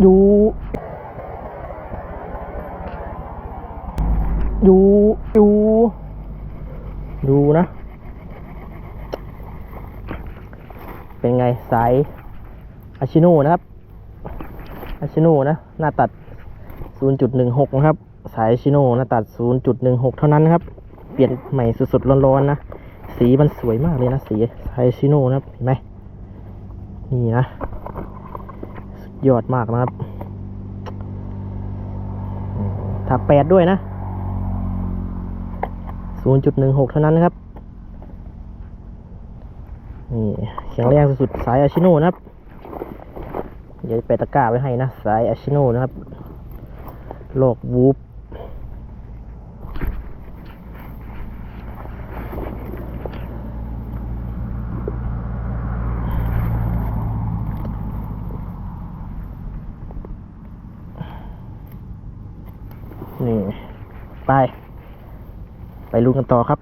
อยู่ อยู่ อยู่ดูนะ เป็นไงสายอาชิโนนะครับ อาชิโนนะ หน้าตัด 0.16 นะครับ สายอาชิโนหน้าตัด 0.16 เท่านั้นครับ เปลี่ยนใหม่สุดๆร้อนๆนะ สีมันสวยมากเลยนะ สีสายอาชิโนนะครับ เห็นไหมนี่นะ ยอดมากนะครับถ้าแปดด้วยนะ 0.16 เท่านั้นนะครับ นี่แข็งแรงสุดๆ สายอาชิโน่นะครับ เดี๋ยวไปตะกร้าไว้ให้นะ สายอาชิโน่นะครับ โลกวูบ นี่ ไป ไปลุ้นกันต่อครับ